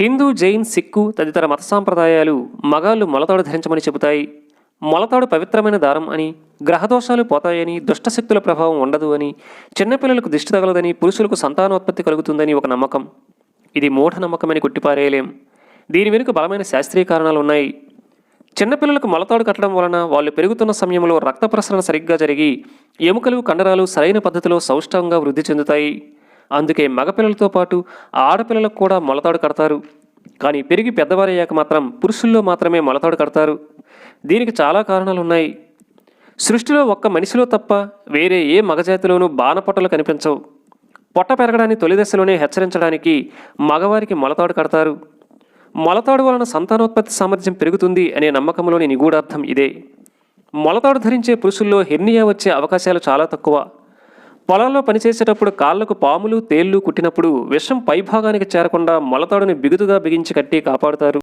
హిందూ జైన్ సిక్కు తదితర మత సాంప్రదాయాలు మగాళ్ళు మొలతాడు ధరించమని చెబుతాయి. మొలతాడు పవిత్రమైన దారం అని గ్రహదోషాలు పోతాయని దుష్టశక్తుల ప్రభావం ఉండదు అని చిన్నపిల్లలకు దిష్టి తగలదని పురుషులకు సంతానోత్పత్తి కలుగుతుందని ఒక నమ్మకం. ఇది మూఢనమ్మకమని కొట్టిపారేయలేం. దీని వెనుక బలమైన శాస్త్రీయ కారణాలు ఉన్నాయి. చిన్నపిల్లలకు మొలతాడు కట్టడం వలన వాళ్ళు పెరుగుతున్న సమయంలో రక్త ప్రసరణ సరిగ్గా జరిగి ఎముకలు కండరాలు సరైన పద్ధతిలో సౌష్టంగా వృద్ధి చెందుతాయి. అందుకే మగపిల్లలతో పాటు ఆడపిల్లలకు కూడా మొలతాడు కడతారు. కానీ పెరిగి పెద్దవారయ్యాక మాత్రం పురుషుల్లో మాత్రమే మొలతాడు కడతారు. దీనికి చాలా కారణాలు ఉన్నాయి సృష్టిలో ఒక్క మనిషిలో తప్ప వేరే ఏ మగజాతిలోనూ బాణపొట్టలు కనిపించవు. పొట్ట పెరగడాన్ని తొలి దశలోనే హెచ్చరించడానికి మగవారికి మొలతాడు కడతారు. మొలతాడు వలన సంతానోత్పత్తి సామర్థ్యం పెరుగుతుంది అనే నమ్మకంలోని నిగూఢార్థం ఇదే. మొలతాడు ధరించే పురుషుల్లో హెర్నియా వచ్చే అవకాశాలు చాలా తక్కువ. పొలాల్లో పనిచేసేటప్పుడు కాళ్ళకు పాములు తేళ్ళు కుట్టినప్పుడు విషం పైభాగానికి చేరకుండా మొలతాడుని బిగుతుగా బిగించి కట్టి కాపాడుతారు.